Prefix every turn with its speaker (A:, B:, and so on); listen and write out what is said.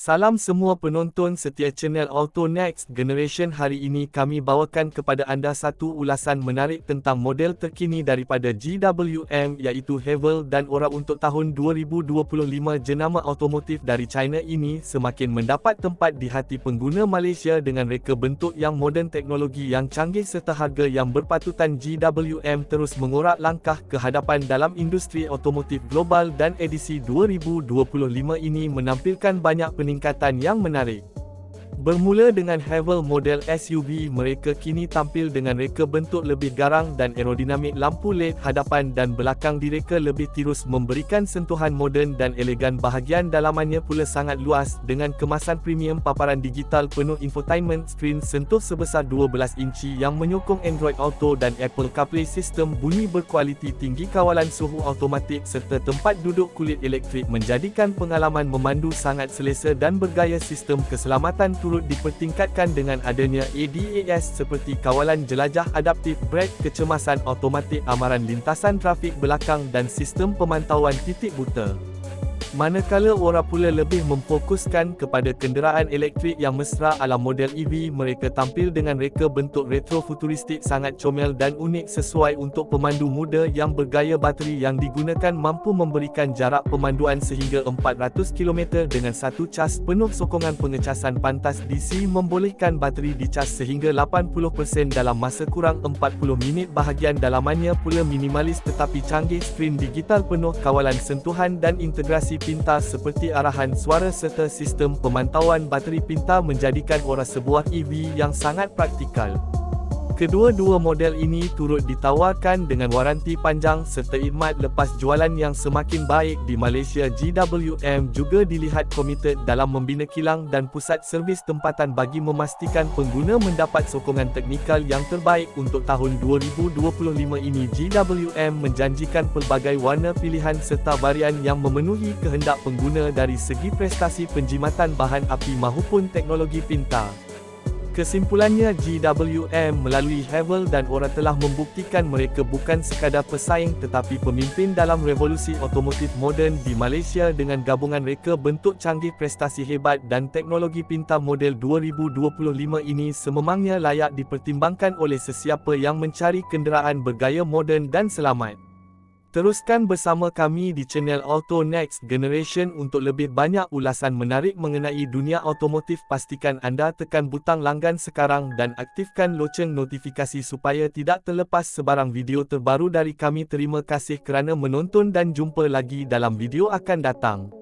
A: Salam semua penonton setia channel Auto Next Generation. Hari ini kami bawakan kepada anda satu ulasan menarik tentang model terkini daripada GWM iaitu Haval dan Ora untuk tahun 2025 jenama automotif dari China ini semakin mendapat tempat di hati pengguna Malaysia dengan reka bentuk yang moden teknologi yang canggih serta harga yang berpatutan. GWM terus mengorak langkah ke hadapan dalam industri automotif global dan edisi 2025 ini menampilkan banyak peningkatan peningkatan yang menarik. Bermula dengan Haval model SUV, mereka kini tampil dengan reka bentuk lebih garang dan aerodinamik lampu LED hadapan dan belakang direka lebih tirus memberikan sentuhan moden dan elegan bahagian dalamannya pula sangat luas. Dengan kemasan premium paparan digital penuh infotainment screen sentuh sebesar 12 inci yang menyokong Android Auto dan Apple CarPlay sistem bunyi berkualiti tinggi kawalan suhu automatik serta tempat duduk kulit elektrik menjadikan pengalaman memandu sangat selesa dan bergaya sistem keselamatan turut turut dipertingkatkan dengan adanya ADAS seperti kawalan jelajah adaptif brake kecemasan automatik amaran lintasan trafik belakang dan sistem pemantauan titik buta. Manakala Ora pula lebih memfokuskan kepada kenderaan elektrik yang mesra ala model EV, mereka tampil dengan reka bentuk retro-futuristik sangat comel dan unik sesuai untuk pemandu muda yang bergaya bateri yang digunakan mampu memberikan jarak pemanduan sehingga 400 km dengan satu cas penuh sokongan pengecasan pantas DC membolehkan bateri dicas sehingga 80% dalam masa kurang 40 minit bahagian dalamannya pula minimalis tetapi canggih skrin digital penuh kawalan sentuhan dan integrasi pintar seperti arahan suara serta sistem pemantauan bateri pintar menjadikan Aura sebuah EV yang sangat praktikal. Kedua-dua model ini turut ditawarkan dengan waranti panjang serta khidmat lepas jualan yang semakin baik di Malaysia. GWM juga dilihat komited dalam membina kilang dan pusat servis tempatan bagi memastikan pengguna mendapat sokongan teknikal yang terbaik untuk tahun 2025 ini. GWM menjanjikan pelbagai warna pilihan serta varian yang memenuhi kehendak pengguna dari segi prestasi penjimatan bahan api maupun teknologi pintar. Kesimpulannya GWM melalui Havel dan Ora telah membuktikan mereka bukan sekadar pesaing tetapi pemimpin dalam revolusi otomotif moden di Malaysia dengan gabungan reka bentuk canggih prestasi hebat dan teknologi pintar model 2025 ini sememangnya layak dipertimbangkan oleh sesiapa yang mencari kenderaan bergaya moden dan selamat. Teruskan bersama kami di channel Auto Next Generation untuk lebih banyak ulasan menarik mengenai dunia automotif. Pastikan anda tekan butang langgan sekarang dan aktifkan loceng notifikasi supaya tidak terlepas sebarang video terbaru dari kami. Terima kasih kerana menonton dan jumpa lagi dalam video akan datang.